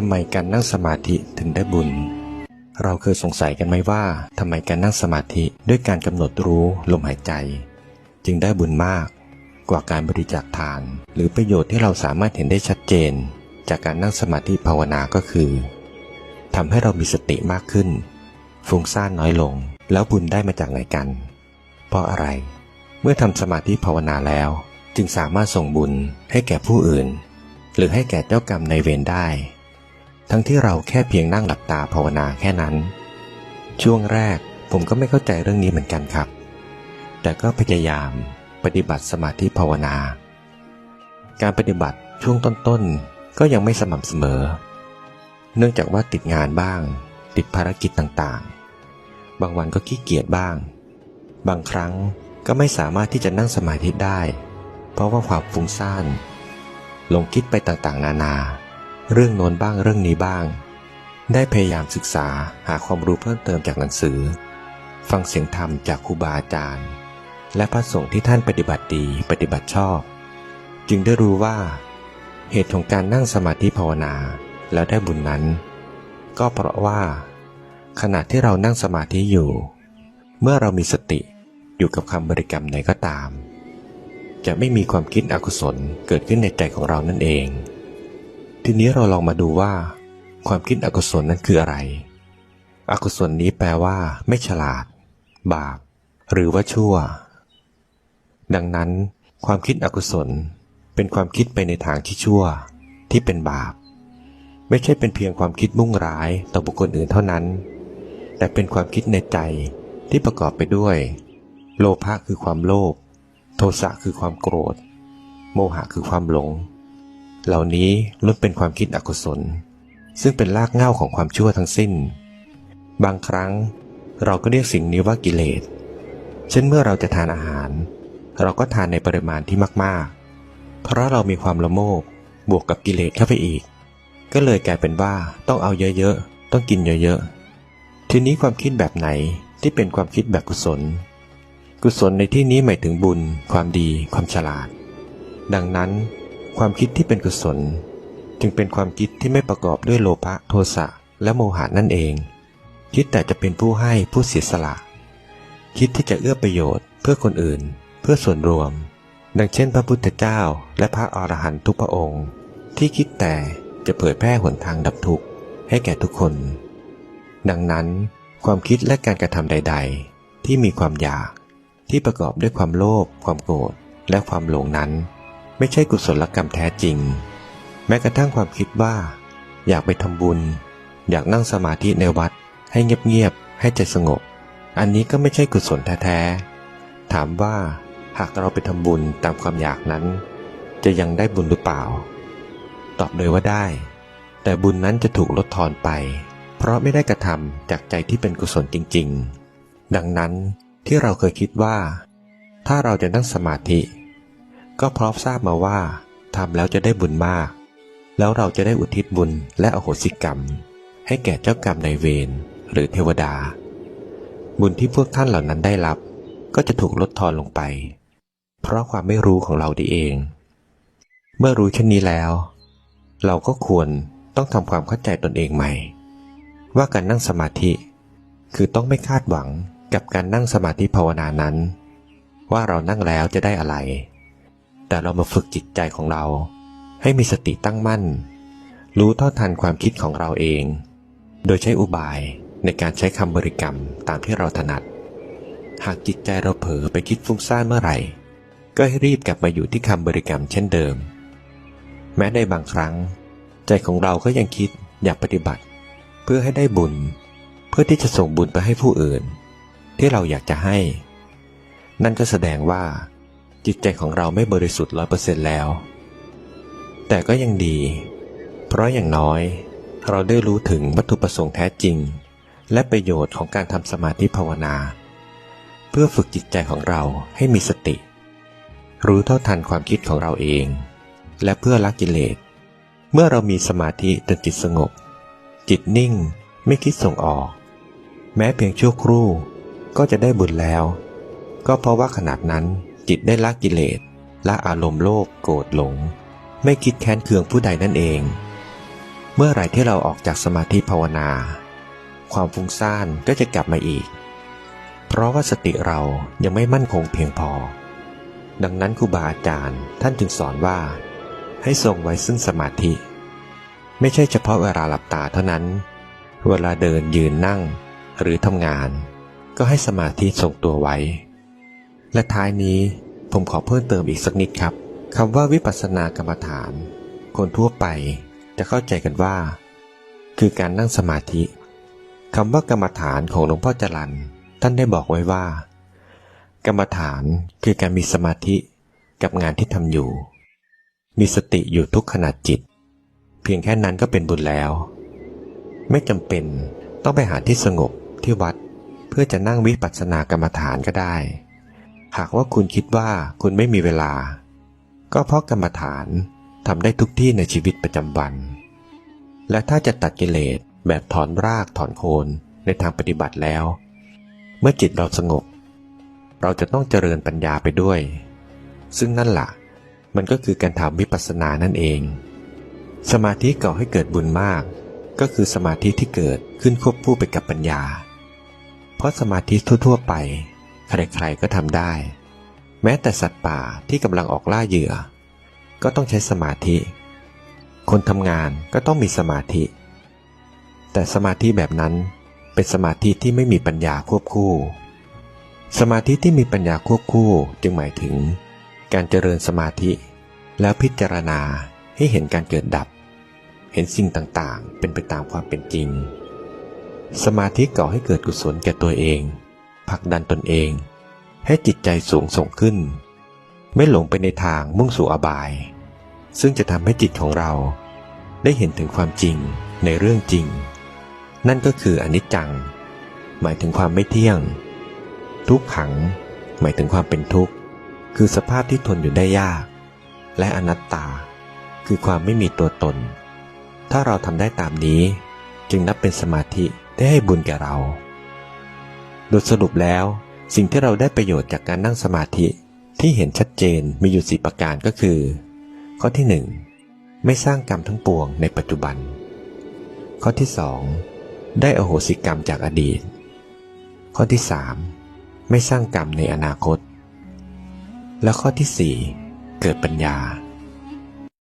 ทำไมการนั่งสมาธิถึงได้บุญ เราเคยสงสัยกันไหมว่าทำไมการนั่งสมาธิด้วยการกำหนดรู้ลมหายใจ จึงได้บุญมาก กว่าการบริจาคทาน หรือประโยชน์ที่เราสามารถเห็นได้ชัดเจน จากการนั่งสมาธิภาวนาก็คือทำให้เรามีสติมากขึ้น ฟุ้งซ่านน้อยลง แล้วบุญได้มาจากไหนกัน เพราะอะไร เมื่อทำสมาธิภาวนาแล้ว จึงสามารถส่งบุญให้แก่ผู้อื่น หรือให้แก่เจ้ากรรมในเวรได้ ทั้งที่เราแค่เพียงนั่งหลับตาภาวนาแค่นั้น ช่วงแรกผมก็ไม่เข้าใจเรื่องนี้เหมือนกันครับ แต่ก็พยายามปฏิบัติสมาธิภาวนา การปฏิบัติช่วงต้นๆ ก็ยังไม่สม่ำเสมอ เนื่องจากว่าติดงานบ้าง ติดภารกิจต่างๆ บางวันก็ขี้เกียจบ้าง บางครั้งก็ไม่สามารถที่จะนั่งสมาธิได้ เพราะว่าความฟุ้งซ่านหลงคิดไปต่างๆ นานา เรื่องโน้นบ้างเรื่องนี้บ้าง ได้พยายามศึกษาหาความรู้เพิ่มเติมจากหนังสือ ฟังเสียงธรรมจากครูบาอาจารย์ และพระสงฆ์ที่ท่านปฏิบัติดีปฏิบัติชอบ จึงได้รู้ว่า เหตุของการนั่งสมาธิภาวนาแล้วได้บุญนั้น ก็เพราะว่า ขณะที่เรานั่งสมาธิอยู่ เมื่อเรามีสติอยู่กับคำบริกรรมไหนก็ตาม จะไม่มีความคิดอกุศลเกิดขึ้นในใจของเรานั่นเอง ทีนี้เราลองมาดูว่า ความคิดอกุศลนั้นคืออะไร อกุศลนี้แปลว่า ไม่ฉลาด บาป หรือว่าชั่ว ดังนั้น ความคิดอกุศลเป็นความคิดไปในทางที่ชั่ว ที่เป็นบาป ไม่ใช่เป็นเพียงความคิดมุ่งร้ายต่อบุคคลอื่นเท่านั้น แต่เป็นความคิดในใจที่ประกอบไปด้วย โลภะคือความโลภโทสะคือความโกรธ โมหะคือความหลง เหล่านี้ล้วนเป็นความคิดอกุศล ซึ่งเป็นรากเหง้าของความชั่วทั้งสิ้น บางครั้งเราก็เรียกสิ่งนี้ว่ากิเลส เช่นเมื่อเราจะทานอาหาร เราก็ทานในปริมาณที่มากๆ เพราะเรามีความละโมบบวกกับกิเลสเข้าไปอีก ก็เลยกลายเป็นว่าต้องเอาเยอะๆ ต้องกินเยอะๆ ทีนี้ความคิดแบบไหนที่เป็นความคิดแบบกุศล กุศลในที่นี้หมายถึงบุญ ความดี ความฉลาด ดังนั้น ความคิดที่เป็นกุศล จึงเป็นความคิดที่ไม่ประกอบด้วยโลภะโทสะและโมหะนั่นเอง คิดแต่จะเป็นผู้ให้ผู้เสียสละ คิดที่จะเอื้อประโยชน์ เพื่อคนอื่น เพื่อส่วนรวม ดังเช่น พระพุทธเจ้า และพระอรหันตุพระองค์ ที่คิดแต่จะเผยแพร่หนทางดับทุกข์ให้แก่ทุกคน ดังนั้น ความคิดและการกระทำใด ๆ ที่มีความอยากที่ประกอบด้วยความโลภความโกรธและความหลงนั้น ไม่ใช่กุศลกรรมแท้จริง แม้กระทั่งความคิดว่า อยากไปทำบุญ อยากนั่งสมาธิในวัด ให้เงียบๆให้ใจสงบ อันนี้ก็ไม่ใช่กุศลแท้ๆถามว่าหากเราไปทำบุญตามความอยากนั้น จะยังได้บุญหรือเปล่า ตอบเลยว่าได้ แต่บุญนั้นจะถูกลดทอนไป เพราะไม่ได้กระทำจากใจที่เป็นกุศลจริง ๆ ดังนั้นที่เราเคยคิดว่า ถ้าเราจะนั่งสมาธิ ก็เพราะทราบมาว่าทำแล้วจะได้บุญมาก แล้วเราจะได้อุทิศบุญและอโหสิกรรม ให้แก่เจ้ากรรมนายเวรหรือเทวดา บุญที่พวกท่านเหล่านั้นได้รับ ก็จะถูกลดทอนลงไป เพราะความไม่รู้ของเราดีเอง เมื่อรู้เช่นนี้แล้ว เราก็ควรต้องทำความเข้าใจตนเองใหม่ ว่าการนั่งสมาธิ คือต้องไม่คาดหวังกับการนั่งสมาธิภาวนานั้น ว่าเรานั่งแล้วจะได้อะไร แต่เรามาฝึกจิตใจของเรา ให้มีสติตั้งมั่น รู้เท่าทันความคิดของเราเอง โดยใช้อุบายในการใช้คำบริกรรมตามที่เราถนัด หากจิตใจเราเผลอไปคิดฟุ้งซ่านเมื่อไหร่ ก็ให้รีบกลับมาอยู่ที่คำบริกรรมเช่นเดิม แม้ในบางครั้ง ใจของเราก็ยังคิดอยากปฏิบัติ เพื่อให้ได้บุญ เพื่อที่จะส่งบุญไปให้ผู้อื่น ที่เราอยากจะให้ นั่นก็แสดงว่า จิตใจของเราไม่บริสุทธิ์ร้อยเปอร์เซ็นต์แล้ว แต่ก็ยังดี เพราะอย่างน้อย เราได้รู้ถึงวัตถุประสงค์แท้จริง และประโยชน์ของการทำสมาธิภาวนา เพื่อฝึกจิตใจของเราให้มีสติ รู้เท่าทันความคิดของเราเอง และเพื่อละกิเลส เมื่อเรามีสมาธิจนจิตสงบ จิตนิ่งไม่คิดส่งออก แม้เพียงชั่วครู่ก็จะได้บุญแล้ว ก็เพราะว่าขนาดนั้น จิตได้ละกิเลสละอารมณ์โลภโกรธหลง ไม่คิดแค้นเคืองผู้ใดนั่นเอง เมื่อไหร่ที่เราออกจากสมาธิภาวนา ความฟุ้งซ่านก็จะกลับมาอีก เพราะว่าสติเรายังไม่มั่นคงเพียงพอ ดังนั้นครูบาอาจารย์ท่านจึงสอนว่า ให้ทรงไว้ซึ่งสมาธิ ไม่ใช่เฉพาะเวลาหลับตาเท่านั้น เวลาเดินยืนนั่ง หรือทำงาน ก็ให้สมาธิทรงตัวไว้ และท้ายนี้ผมขอเพิ่มเติมอีกสักนิดครับคำว่าวิปัสสนากรรมฐาน คนทั่วไปจะเข้าใจกันว่า คือการนั่งสมาธิคำว่ากรรมฐานของหลวงพ่อจรันท่านได้บอกไว้ว่า กรรมฐานคือการมีสมาธิกับงานที่ทำอยู่ มีสติอยู่ทุกขณะจิต เพียงแค่นั้นก็เป็นบุญแล้ว ไม่จำเป็นต้องไปหาที่สงบที่วัด เพื่อจะนั่งวิปัสสนากรรมฐานก็ได้ หากว่าคุณคิดว่าคุณไม่มีเวลา ก็เพราะกรรมฐานทำได้ทุกที่ในชีวิตประจำวัน และถ้าจะตัดกิเลสแบบถอนรากถอนโคนในทางปฏิบัติแล้ว เมื่อจิตเราสงบ เราจะต้องเจริญปัญญาไปด้วย ซึ่งนั่นละ่ะ มันก็คือการทำวิปัสสนานั่นเอง สมาธิก่อให้เกิดบุญมาก ก็คือสมาธิที่เกิดขึ้นควบคู่ไปกับปัญญา เพราะสมาธิทั่ว ๆ ไป ใครๆก็ทำได้ แม้แต่สัตว์ป่าที่กำลังออกล่าเหยื่อ ก็ต้องใช้สมาธิ คนทำงานก็ต้องมีสมาธิ แต่สมาธิแบบนั้นเป็นสมาธิที่ไม่มีปัญญาควบคู่ สมาธิที่มีปัญญาควบคู่จึงหมายถึง การเจริญสมาธิ แล้วพิจารณาให้เห็นการเกิดดับ เห็นสิ่งต่างๆ เป็นไปตามความเป็นจริง สมาธิก่อให้เกิดกุศลแก่ตัวเอง ผลักดันตนเอง ให้จิตใจสูงส่งขึ้น ไม่หลงไปในทางมุ่งสู่อบาย ซึ่งจะทำให้จิตของเรา ได้เห็นถึงความจริงในเรื่องจริง นั่นก็คืออนิจจัง หมายถึงความไม่เที่ยง ทุกขัง หมายถึงความเป็นทุกข์ คือสภาพที่ทนอยู่ได้ยาก และอนัตตา คือความไม่มีตัวตน ถ้าเราทำได้ตามนี้ จึงนับเป็นสมาธิได้ให้บุญแก่เรา โดยสรุปแล้ว สิ่งที่เราได้ประโยชน์จากการนั่งสมาธิที่เห็นชัดเจนมีอยู่สี่ประการก็คือ ข้อที่หนึ่งไม่สร้างกรรมทั้งปวงในปัจจุบัน ข้อที่สองได้อโหสิกรรมจากอดีต ข้อที่สามไม่สร้างกรรมในอนาคต และข้อที่สี่เกิดปัญญา